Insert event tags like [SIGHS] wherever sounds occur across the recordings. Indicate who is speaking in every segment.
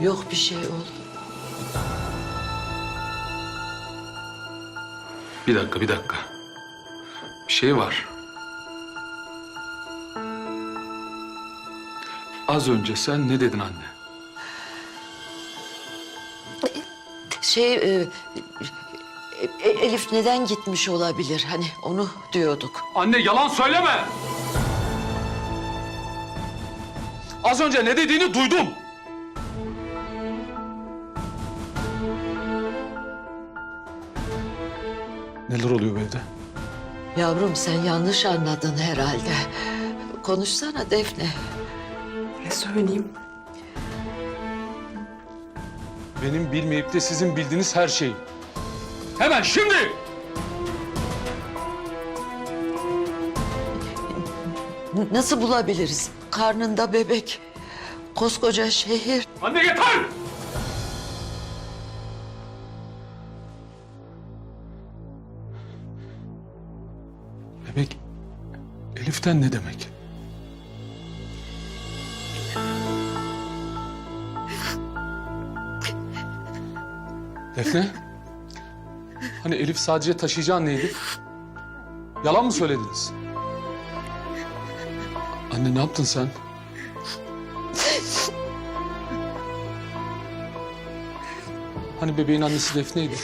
Speaker 1: Yok bir şey oğlum.
Speaker 2: Bir dakika, bir dakika. Bir şey var. Az önce sen ne dedin anne?
Speaker 1: Şey e, e, Elif neden gitmiş olabilir? Hani onu diyorduk.
Speaker 2: Anne yalan söyleme! Az önce ne dediğini duydum.
Speaker 1: Yavrum sen yanlış anladın herhalde. Konuşsana Defne.
Speaker 3: Ne söyleyeyim?
Speaker 2: Benim bilmeyip de sizin bildiğiniz her şeyi. Hemen şimdi!
Speaker 1: Nasıl bulabiliriz? Karnında bebek. Koskoca şehir.
Speaker 2: Anne yeter! Elif'ten ne demek? Defne? Hani Elif sadece taşıyıcı anneydi. Yalan mı söylediniz? Anne ne yaptın sen? Hani bebeğin annesi Defne'ydi.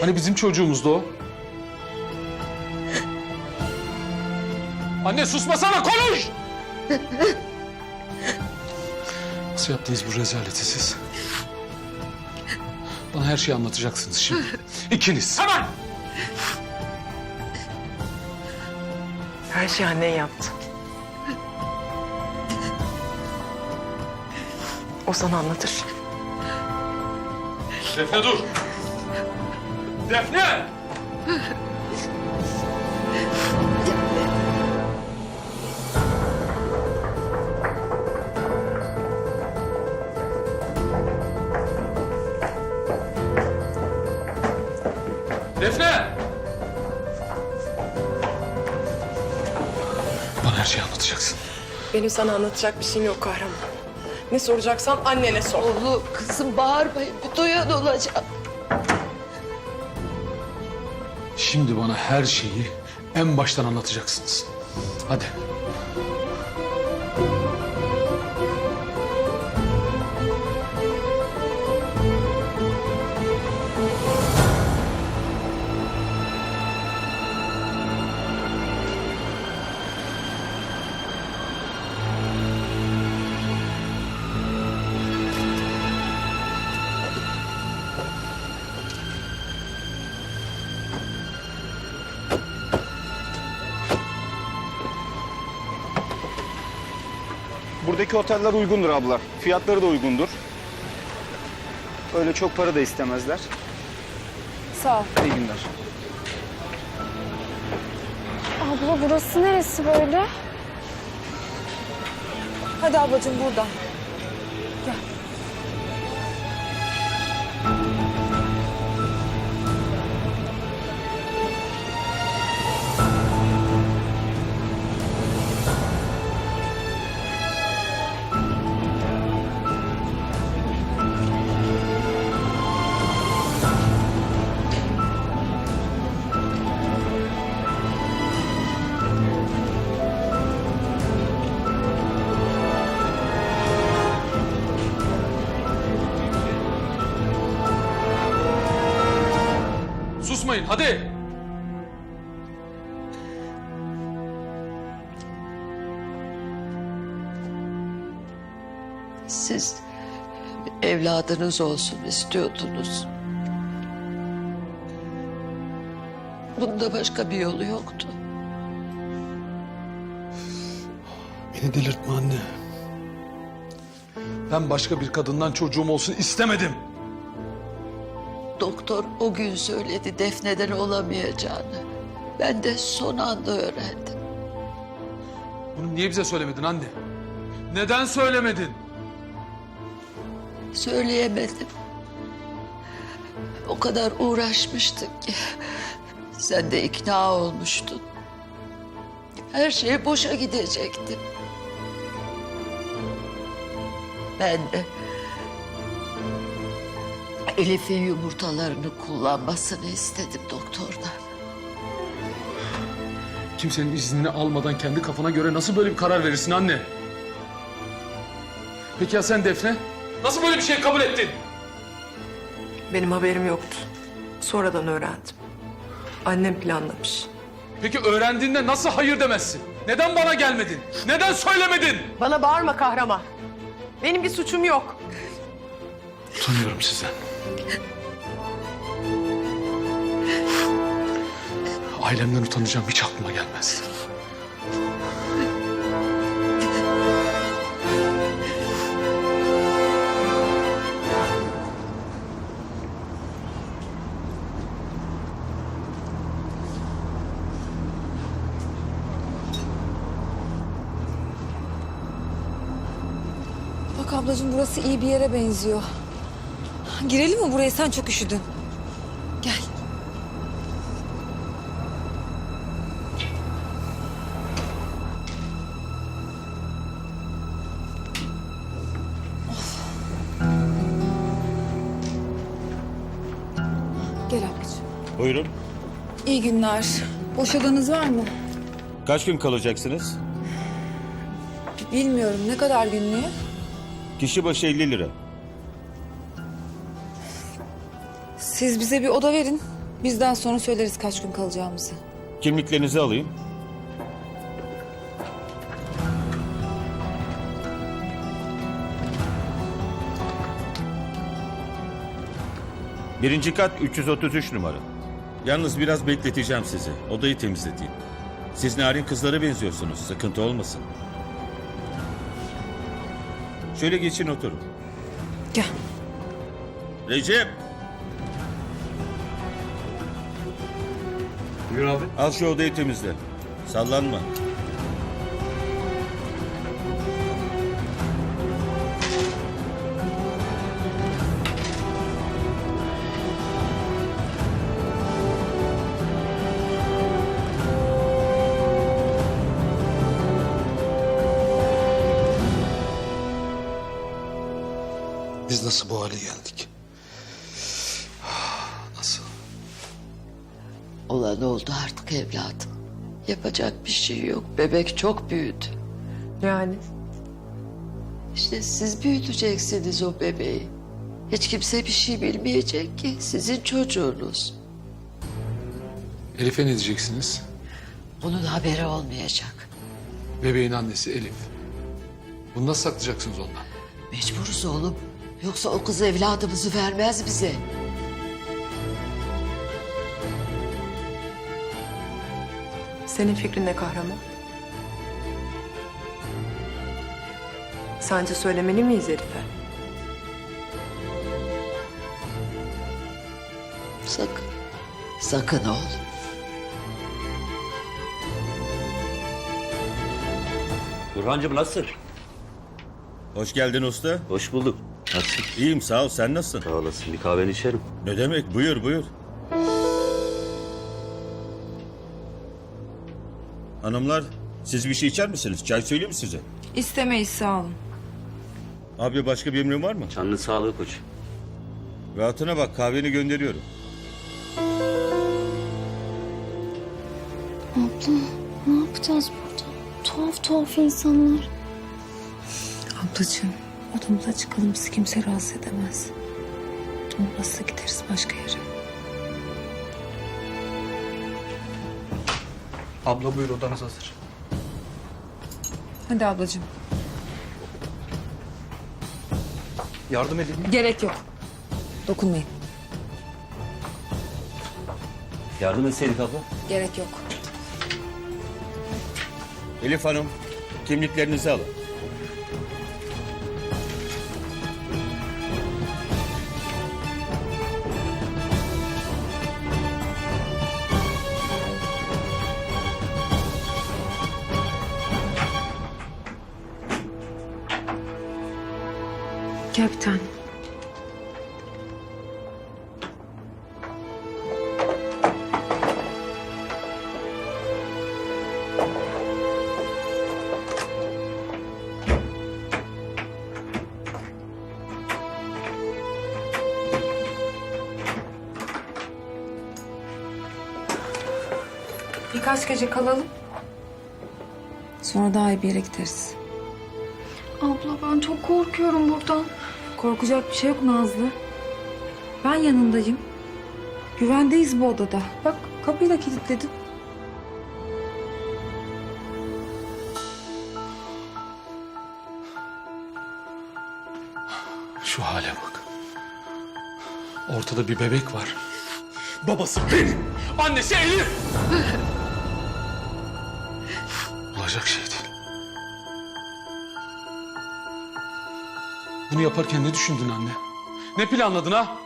Speaker 2: Hani bizim çocuğumuzdu o. Anne susmasana konuş! Nasıl yaptınız bu rezaleti siz? Bana her şeyi anlatacaksınız şimdi. İkiniz. Hemen!
Speaker 3: Her şeyi annen yaptı. O sana anlatır.
Speaker 2: Defne dur! Defne! Defne!
Speaker 3: Benim sana anlatacak bir şeyim yok kahraman. Ne soracaksan annene sor.
Speaker 1: Oğlum kızım bağırmayın. Bir duyan olacak.
Speaker 2: Şimdi bana her şeyi en baştan anlatacaksınız. Hadi.
Speaker 4: Buradaki oteller uygundur abla. Fiyatları da uygundur. Öyle çok para da istemezler.
Speaker 5: Sağ ol.
Speaker 4: İyi günler.
Speaker 5: Abla burası neresi böyle? Hadi ablacığım buradan.
Speaker 1: Evladınız olsun istiyordunuz. Bunda başka bir yolu yoktu.
Speaker 2: Beni delirtme anne. Ben başka bir kadından çocuğum olsun istemedim.
Speaker 1: Doktor o gün söyledi Defne'den olamayacağını. Ben de son anda öğrendim.
Speaker 2: Bunu niye bize söylemedin anne? Neden söylemedin?
Speaker 1: Söyleyemedim. O kadar uğraşmıştık ki. Sen de ikna olmuştun. Her şey boşa gidecekti. Ben de Elif'in yumurtalarını kullanmasını istedim doktordan.
Speaker 2: Kimsenin iznini almadan kendi kafana göre nasıl böyle bir karar verirsin anne? Peki ya sen Defne? Nasıl böyle bir şey kabul ettin?
Speaker 3: Benim haberim yoktu. Sonradan öğrendim. Annem planlamış.
Speaker 2: Peki öğrendiğinde nasıl hayır demezsin? Neden bana gelmedin? Neden söylemedin?
Speaker 3: Bana bağırma kahraman. Benim bir suçum yok.
Speaker 2: Utanıyorum sizden. Ailemden utanacağım hiç aklıma gelmez.
Speaker 5: Ablacığım burası iyi bir yere benziyor. Girelim mi buraya? Sen çok üşüdün. Gel. Of. Gel ablacığım.
Speaker 6: Buyurun.
Speaker 5: İyi günler. Boş odanız var mı?
Speaker 6: Kaç gün kalacaksınız?
Speaker 5: Bilmiyorum. Ne kadar günlüğü?
Speaker 6: Kişi başı 50 lira.
Speaker 5: Siz bize bir oda verin. Bizden sonra söyleriz kaç gün kalacağımızı.
Speaker 6: Kimliklerinizi alayım. Birinci kat 333 numara. Yalnız biraz bekleteceğim sizi. Odayı temizleteyim. Siz narin kızlara benziyorsunuz. Sıkıntı olmasın. Şöyle geçin oturun.
Speaker 5: Gel.
Speaker 6: Recep!
Speaker 2: Buyur abi.
Speaker 6: Al şu odayı temizle. Sallanma.
Speaker 2: Nasıl bu hale geldik? Nasıl?
Speaker 1: Olan oldu artık evladım. Yapacak bir şey yok. Bebek çok büyüdü.
Speaker 3: Yani
Speaker 1: İşte siz büyüteceksiniz o bebeği. Hiç kimse bir şey bilmeyecek ki. Sizin çocuğunuz.
Speaker 2: Elif'e ne diyeceksiniz?
Speaker 1: Bunun haberi olmayacak.
Speaker 2: Bebeğin annesi Elif. Bunu nasıl saklayacaksınız ondan?
Speaker 1: Mecburuz oğlum. Yoksa o kız evladımızı vermez bize.
Speaker 3: senin fikrin ne kahraman? Sence söylemeli miyiz Elif'e?
Speaker 1: Sakın. Sakın oğlum.
Speaker 7: Burhancığım nasılsın?
Speaker 6: Hoş geldin usta.
Speaker 7: Hoş bulduk. Nasılsın?
Speaker 6: İyiyim sağ ol. Sen nasılsın?
Speaker 7: Sağ olasın. Bir kahveni içerim.
Speaker 6: Ne demek? Buyur buyur. Hanımlar siz bir şey içer misiniz? Çay söyleyeyim mi size?
Speaker 5: İstemeyiz sağ olun.
Speaker 6: Abi başka bir emrin var mı?
Speaker 7: Canlı sağlığı koç.
Speaker 6: Rahatına bak kahveni gönderiyorum.
Speaker 8: Abla ne yapacağız burada? Tuhaf tuhaf insanlar.
Speaker 5: Ablacığım odamıza çıkalım bizi kimse rahatsız edemez. Olmazsa gideriz başka yere.
Speaker 9: Abla buyur odanız hazır.
Speaker 5: Hadi ablacığım.
Speaker 9: Yardım edeyim mi?
Speaker 5: Gerek yok. Dokunmayın.
Speaker 7: Yardım etseydik abla.
Speaker 5: Gerek yok.
Speaker 6: Elif Hanım kimliklerinizi alın.
Speaker 5: Gel. Birkaç gece kalalım. Sonra daha iyi bir yere gideriz.
Speaker 8: Abla ben çok korkuyorum buradan.
Speaker 5: Korkacak bir şey yok Nazlı. Ben yanındayım. Güvendeyiz bu odada. Bak kapıyı da kilitledim.
Speaker 2: Şu hale bak. Ortada bir bebek var. Babası benim. Annesi Elif. Olacak şey değil. Bunu yaparken ne düşündün anne? Ne planladın ha?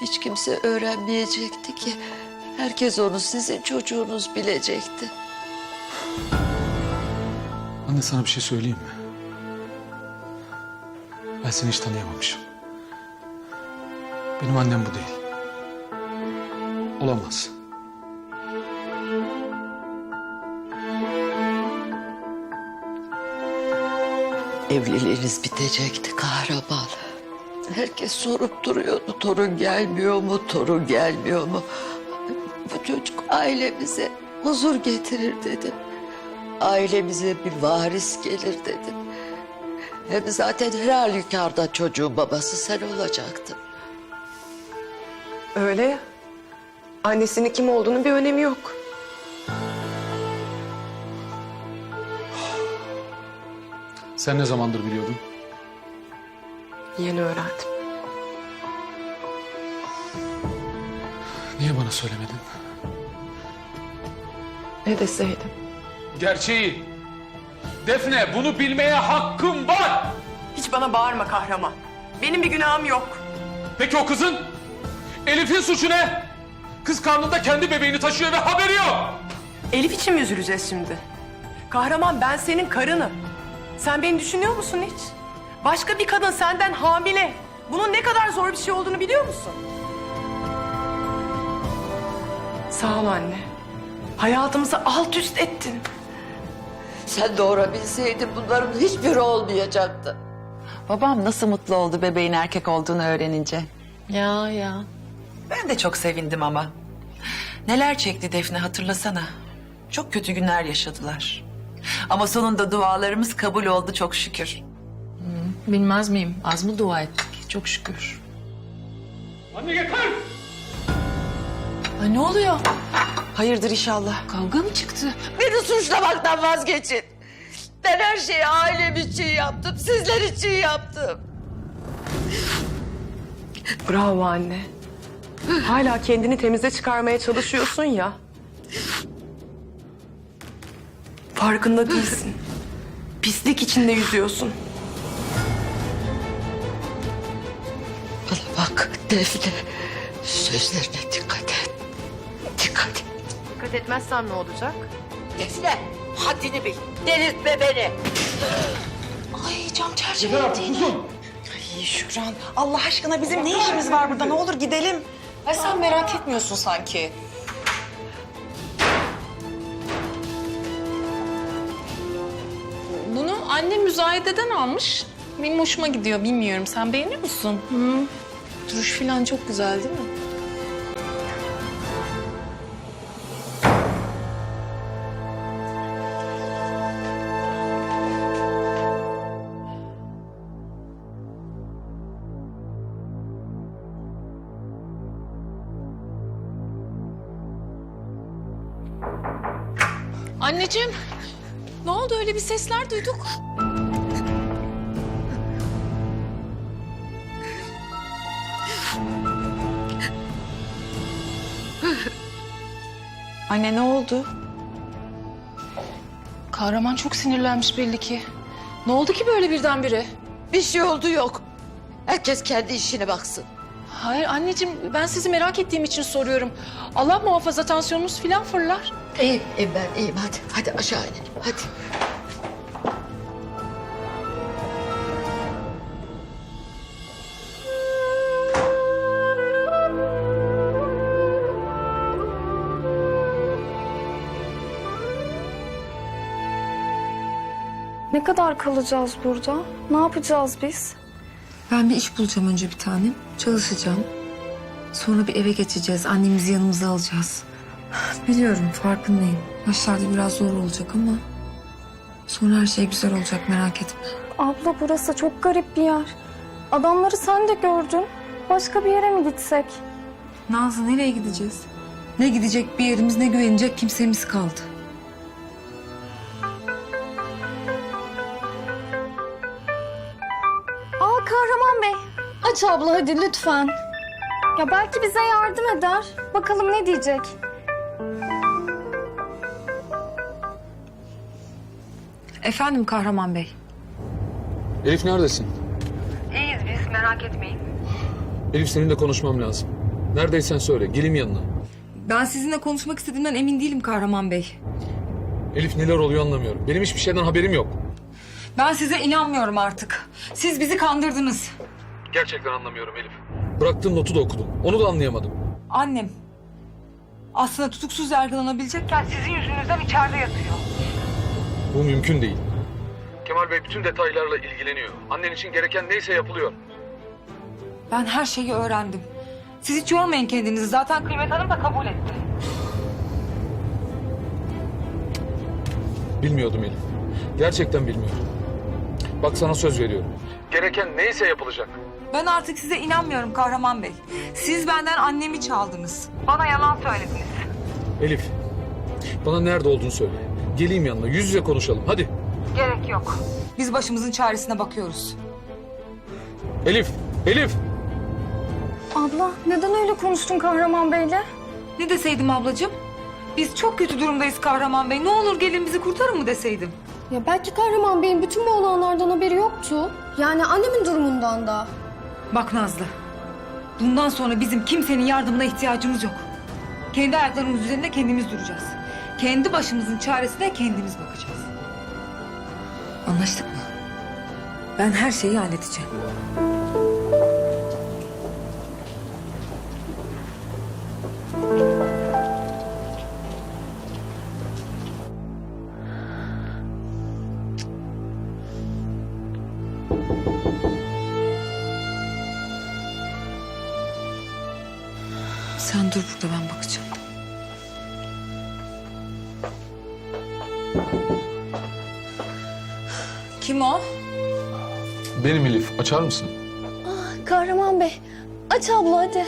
Speaker 1: Hiç kimse öğrenmeyecekti ki. Herkes onu sizin çocuğunuz bilecekti.
Speaker 2: Anne sana bir şey söyleyeyim mi? Ben seni hiç tanıyamamışım. Benim annem bu değil. Olamaz.
Speaker 1: Evliliğiniz bitecekti kahraman. Herkes sorup duruyordu torun gelmiyor mu, torun gelmiyor mu? Bu çocuk ailemize huzur getirir dedim. Ailemize bir varis gelir dedim. Hem zaten her halükarda çocuğun babası sen olacaktın.
Speaker 3: Öyle ya. Annesinin kim olduğunu bir önemi yok.
Speaker 2: Sen ne zamandır biliyordun?
Speaker 3: Yeni öğrendim.
Speaker 2: Niye bana söylemedin?
Speaker 3: Ne deseydim.
Speaker 2: Gerçeği. Defne bunu bilmeye hakkım var.
Speaker 3: Hiç bana bağırma kahraman. Benim bir günahım yok.
Speaker 2: Peki o kızın? Elif'in suçu ne? Kız karnında kendi bebeğini taşıyor ve haberi yok.
Speaker 3: Elif için mi üzüleceğiz şimdi? Kahraman ben senin karınım. Sen beni düşünüyor musun hiç? Başka bir kadın senden hamile. Bunun ne kadar zor bir şey olduğunu biliyor musun? Sağ ol anne. Hayatımızı alt üst ettin.
Speaker 1: Sen doğurabilseydin bunların hiçbiri olmayacaktı.
Speaker 10: Babam nasıl mutlu oldu bebeğin erkek olduğunu öğrenince.
Speaker 11: Ya ya.
Speaker 10: Ben de çok sevindim ama. Neler çekti Defne hatırlasana. Çok kötü günler yaşadılar. Ama sonunda dualarımız kabul oldu çok şükür.
Speaker 11: Bilmez miyim? Az mı dua ettik? Çok şükür.
Speaker 2: Anne yeter!
Speaker 11: Ay ne oluyor?
Speaker 10: Hayırdır inşallah.
Speaker 11: Kavga mı çıktı?
Speaker 1: Beni suçlamaktan vazgeçin. Ben her şeyi ailem için yaptım, sizler için yaptım.
Speaker 3: Bravo anne. Hala kendini temize çıkarmaya çalışıyorsun ya. Farkında değilsin. Pislik içinde yüzüyorsun.
Speaker 1: Bana bak Defne, sözlerine dikkat et. Dikkat et.
Speaker 3: Dikkat etmezsem ne olacak?
Speaker 1: Defne, haddini bil. Delirtme beni.
Speaker 10: Ay cam çerçeve Ay Şükran Allah aşkına bizim ne işimiz var burada ne olur gidelim.
Speaker 11: Ay sen merak etmiyorsun sanki. Annem müzayededen almış. Benim hoşuma gidiyor bilmiyorum. Sen beğeniyor musun? Hı. Duruş falan çok güzel değil mi? Anneciğim, ne oldu öyle bir sesler duyduk.
Speaker 10: Anne ne oldu?
Speaker 11: Kahraman çok sinirlenmiş belli ki. Ne oldu ki böyle birdenbire?
Speaker 1: Bir şey oldu yok. Herkes kendi işine baksın.
Speaker 11: Hayır anneciğim ben sizi merak ettiğim için soruyorum. Allah muhafaza tansiyonunuz falan fırlar.
Speaker 1: İyiyim, iyiyim ben iyiyim. Hadi, hadi aşağı inelim. Hadi.
Speaker 8: Ne kadar kalacağız burada? Ne yapacağız biz?
Speaker 5: Ben bir iş bulacağım önce bir tanem. Çalışacağım. Sonra bir eve geçeceğiz. Annemizi yanımıza alacağız. Biliyorum farkındayım. Başlarda biraz zor olacak ama sonra her şey güzel olacak merak etme.
Speaker 8: Abla burası çok garip bir yer. Adamları sen de gördün. Başka bir yere mi gitsek?
Speaker 5: Nazlı nereye gideceğiz? Ne gidecek bir yerimiz ne güvenecek kimsemiz kaldı.
Speaker 8: Aç abla hadi lütfen. Ya belki bize yardım eder. Bakalım ne diyecek.
Speaker 5: Efendim Kahraman Bey.
Speaker 2: Elif neredesin?
Speaker 3: İyiyiz biz merak etmeyin.
Speaker 2: Elif seninle konuşmam lazım. Neredeysen söyle. Gelim yanına.
Speaker 5: Ben sizinle konuşmak istediğimden emin değilim Kahraman Bey.
Speaker 2: Elif neler oluyor anlamıyorum. Benim hiçbir şeyden haberim yok.
Speaker 5: Ben size inanmıyorum artık. Siz bizi kandırdınız.
Speaker 2: Gerçekten anlamıyorum Elif. Bıraktığım notu da okudum. Onu da anlayamadım.
Speaker 5: Annem aslında tutuksuz yargılanabilecekken sizin yüzünüzden içeride yatıyor.
Speaker 2: Bu mümkün değil. Kemal Bey bütün detaylarla ilgileniyor. Annen için gereken neyse yapılıyor.
Speaker 5: Ben her şeyi öğrendim. Siz hiç yormayın kendinizi. Zaten Kıymet Hanım da kabul etti.
Speaker 2: Bilmiyordum Elif. Gerçekten bilmiyordum. Bak sana söz veriyorum. Gereken neyse yapılacak.
Speaker 5: Ben artık size inanmıyorum Kahraman Bey. Siz benden annemi çaldınız. Bana yalan söylediniz.
Speaker 2: Elif, bana nerede olduğunu söyle. Geleyim yanına, yüz yüze konuşalım. Hadi.
Speaker 5: Gerek yok. Biz başımızın çaresine bakıyoruz.
Speaker 2: Elif, Elif.
Speaker 8: Abla neden öyle konuştun Kahraman Bey'le?
Speaker 5: Ne deseydim ablacığım? Biz çok kötü durumdayız Kahraman Bey. Ne olur gelin bizi kurtarın mı deseydim?
Speaker 8: Ya belki Kahraman Bey'in bütün bu olanlardan haberi yoktu. Yani annemin durumundan da.
Speaker 5: Bak Nazlı. Bundan sonra bizim kimsenin yardımına ihtiyacımız yok. Kendi ayaklarımız üzerinde kendimiz duracağız. Kendi başımızın çaresine kendimiz bakacağız. Anlaştık mı? Ben her şeyi halledeceğim. Sen dur burada ben bakacağım. Kim o?
Speaker 2: Benim Elif, açar mısın?
Speaker 8: Kahraman Bey aç abla hadi.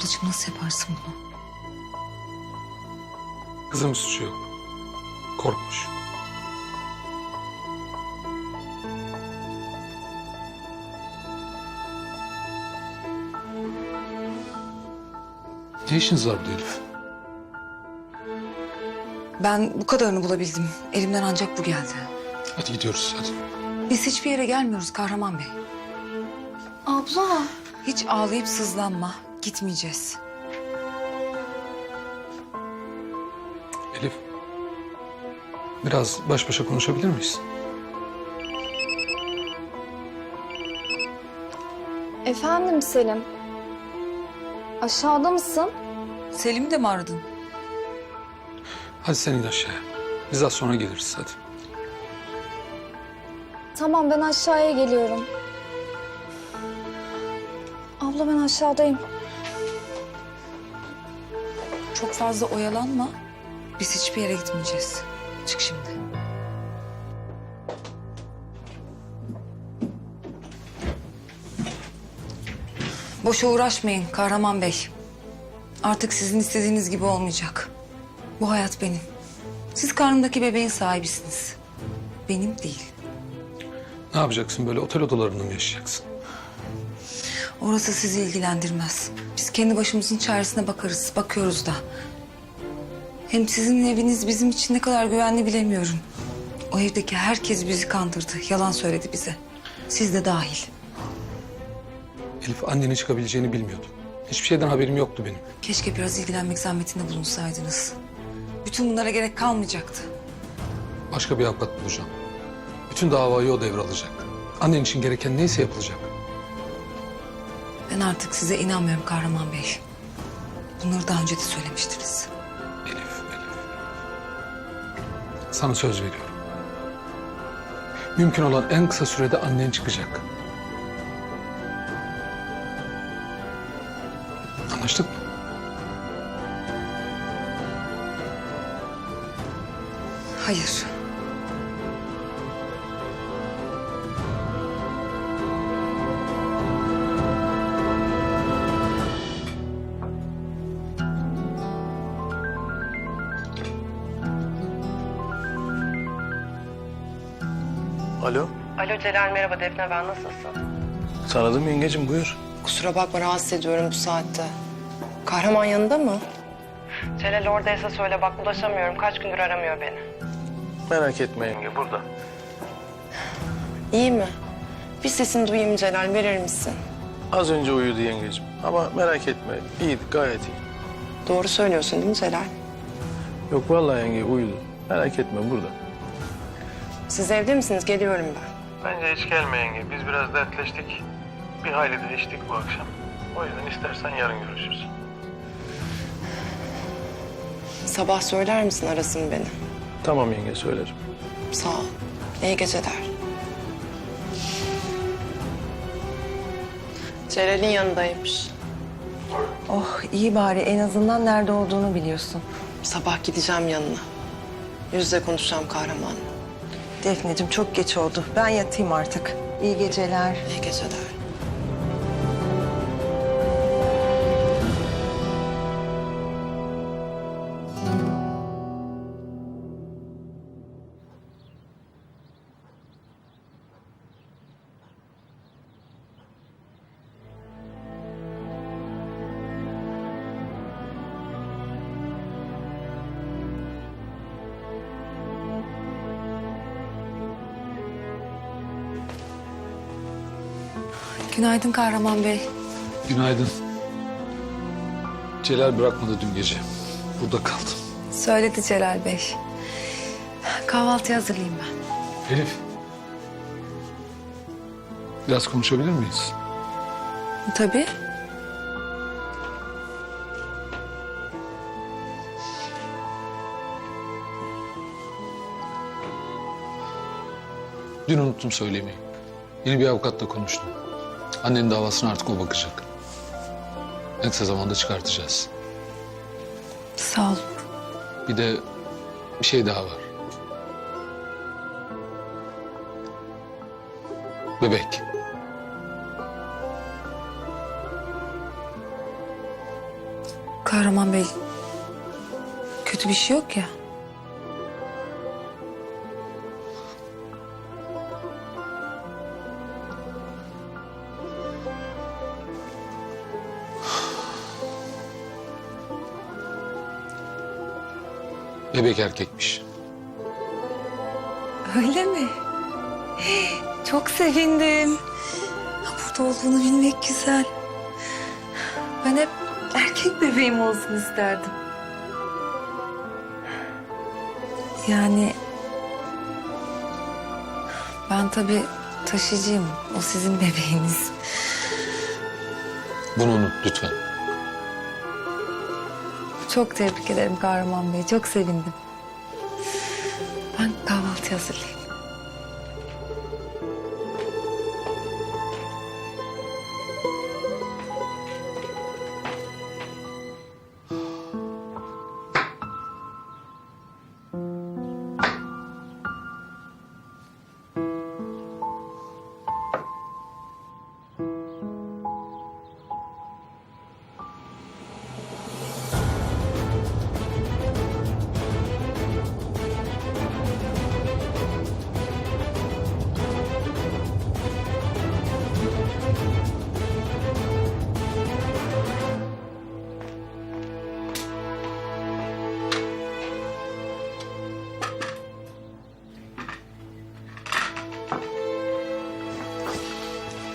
Speaker 5: Ablacığım nasıl yaparsın bunu?
Speaker 2: Kızım suçu yok. Korkmuş. Ne işiniz var burada Elif?
Speaker 5: Ben bu kadarını bulabildim. Elimden ancak bu geldi.
Speaker 2: Hadi gidiyoruz, hadi.
Speaker 5: Biz hiçbir yere gelmiyoruz Kahraman Bey.
Speaker 8: Abla.
Speaker 5: Hiç ağlayıp sızlanma. Gitmeyeceğiz.
Speaker 2: Elif, biraz baş başa konuşabilir miyiz?
Speaker 8: Efendim Selim. Aşağıda mısın?
Speaker 5: Selim'i de mi aradın?
Speaker 2: Hadi sen in aşağıya. Biz az sonra geliriz, hadi.
Speaker 8: Tamam ben aşağıya geliyorum. Abla ben aşağıdayım.
Speaker 5: Çok fazla oyalanma. Biz hiçbir yere gitmeyeceğiz. Çık şimdi. Boşa uğraşmayın Kahraman Bey. Artık sizin istediğiniz gibi olmayacak. Bu hayat benim. Siz karnımdaki bebeğin sahibisiniz. Benim değil.
Speaker 2: Ne yapacaksın böyle otel odalarında mı yaşayacaksın?
Speaker 5: Orası sizi ilgilendirmez. Biz kendi başımızın çaresine bakarız. Bakıyoruz da. Hem sizin eviniz bizim için ne kadar güvenli bilemiyorum. O evdeki herkes bizi kandırdı. Yalan söyledi bize. Siz de dahil.
Speaker 2: Elif annenin çıkabileceğini bilmiyordum. Hiçbir şeyden haberim yoktu benim.
Speaker 5: Keşke biraz ilgilenmek zahmetinde bulunsaydınız. Bütün bunlara gerek kalmayacaktı.
Speaker 2: Başka bir avukat bulacağım. Bütün davayı o devralacak. Annen için gereken neyse yapılacak.
Speaker 5: Ben artık size inanmıyorum Kahraman Bey. Bunları daha önce de söylemiştiniz.
Speaker 2: Elif, Elif. Sana söz veriyorum. Mümkün olan en kısa sürede annen çıkacak. Anlaştık mı?
Speaker 5: Hayır.
Speaker 12: Alo,
Speaker 3: Celal merhaba Defne ben nasılsın?
Speaker 12: tanıdım yengecim buyur.
Speaker 3: Kusura bakma rahatsız ediyorum bu saatte. Kahraman yanında mı? Celal oradaysa söyle bak ulaşamıyorum. Kaç gündür aramıyor beni.
Speaker 12: Merak etme yenge burada.
Speaker 3: İyi mi? Bir sesini duyayım Celal verir misin?
Speaker 12: Az önce uyudu yengecim ama merak etme iyiydi gayet iyi.
Speaker 3: Doğru söylüyorsun değil mi Celal?
Speaker 12: Yok vallahi yenge uyudu. Merak etme burada.
Speaker 3: Siz evde misiniz? Geliyorum ben.
Speaker 12: Bence hiç gelme yenge. Biz biraz dertleştik. Bir hayli de içtik bu akşam. O yüzden istersen yarın görüşürüz.
Speaker 3: Sabah söyler misin arasın beni?
Speaker 12: Tamam yenge söylerim.
Speaker 3: Sağ ol. İyi geceler. Celal'in yanındaymış.
Speaker 13: Oh iyi bari en azından nerede olduğunu biliyorsun.
Speaker 3: Sabah gideceğim yanına. Yüzle konuşacağım kahramanla.
Speaker 13: Defneciğim çok geç oldu. Ben yatayım artık. İyi geceler.
Speaker 3: İyi geceler.
Speaker 5: Günaydın Kahraman Bey.
Speaker 2: Günaydın. Celal bırakmadı dün gece. Burada kaldım.
Speaker 5: Söyledi Celal Bey. Kahvaltı hazırlayayım ben.
Speaker 2: Elif. Biraz konuşabilir miyiz?
Speaker 5: Tabii.
Speaker 2: Dün unuttum söylemeyi. Yeni bir avukatla konuştum. Annenin davasına artık o bakacak. En kısa zamanda çıkartacağız.
Speaker 5: Sağ olun.
Speaker 2: Bir de bir şey daha var. Bebek.
Speaker 5: Kahraman Bey. Kötü bir şey yok ya.
Speaker 2: Bebek erkekmiş.
Speaker 5: Öyle mi? Çok sevindim. Burada olduğunu bilmek güzel. Ben hep erkek bebeğim olsun isterdim. Yani ben tabii taşıyıcıyım. O sizin bebeğiniz.
Speaker 2: Bunu unut lütfen.
Speaker 5: Çok tebrik ederim Kahraman Bey. Çok sevindim. Ben kahvaltı hazırlayayım.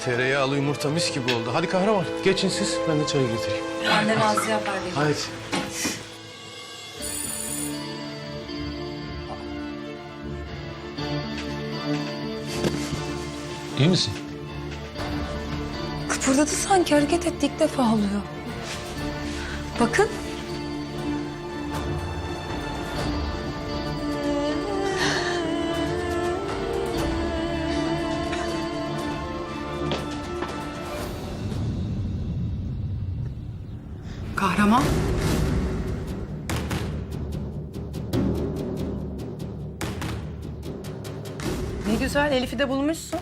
Speaker 12: Tereyağlı yumurta mis gibi oldu. Hadi kahraman geçin siz ben de çayı getireyim.
Speaker 5: Annem ağzı yapar
Speaker 12: Haydi.
Speaker 2: İyi misin?
Speaker 5: Kıpırdadı sanki hareket etti ilk defa oluyor. Bakın.
Speaker 3: Elif'i de bulmuşsun.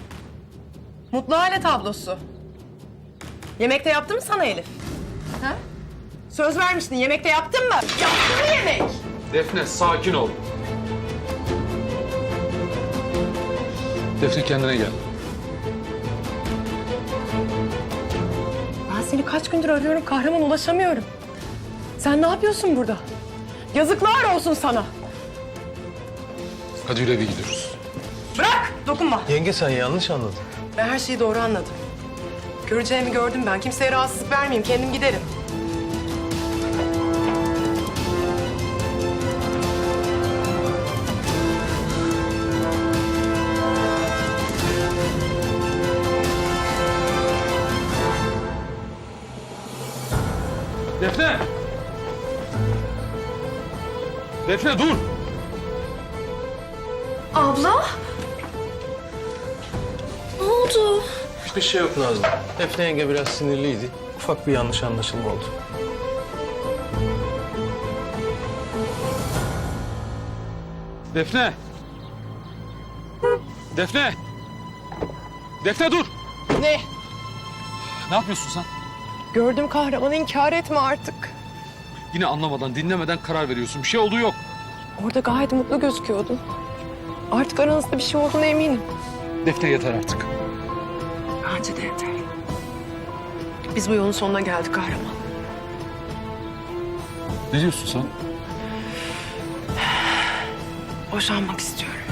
Speaker 3: Mutlu aile tablosu. Yemekte yaptı mı sana Elif? Ha? Söz vermiştin yemekte yaptın mı? Yaptın mı yemek?
Speaker 2: Defne sakin ol. Defne kendine gel.
Speaker 3: Ben seni kaç gündür arıyorum kahraman ulaşamıyorum. Sen ne yapıyorsun burada? Yazıklar olsun sana.
Speaker 2: Hadi yürü eve gidiyoruz.
Speaker 3: Dokunma.
Speaker 12: Yenge sen yanlış anladın.
Speaker 3: Ben her şeyi doğru anladım. Göreceğimi gördüm ben. Kimseye rahatsızlık vermeyeyim. Kendim giderim.
Speaker 2: Defne! Defne dur!
Speaker 12: Nazlı. Defne yenge biraz sinirliydi. Ufak bir yanlış anlaşılma oldu.
Speaker 2: Defne! Defne! Defne dur!
Speaker 3: Ne?
Speaker 2: Ne yapıyorsun sen?
Speaker 3: Gördüm kahramanı inkar etme artık.
Speaker 2: Yine anlamadan, dinlemeden karar veriyorsun. Bir şey olduğu yok.
Speaker 3: Orada gayet mutlu gözüküyordun. Artık aranızda bir şey olduğuna eminim.
Speaker 2: Defne yeter artık.
Speaker 3: Bence de yeter. Biz bu yolun sonuna geldik kahraman.
Speaker 2: Ne diyorsun sen? [SIGHS]
Speaker 3: Boşanmak istiyorum.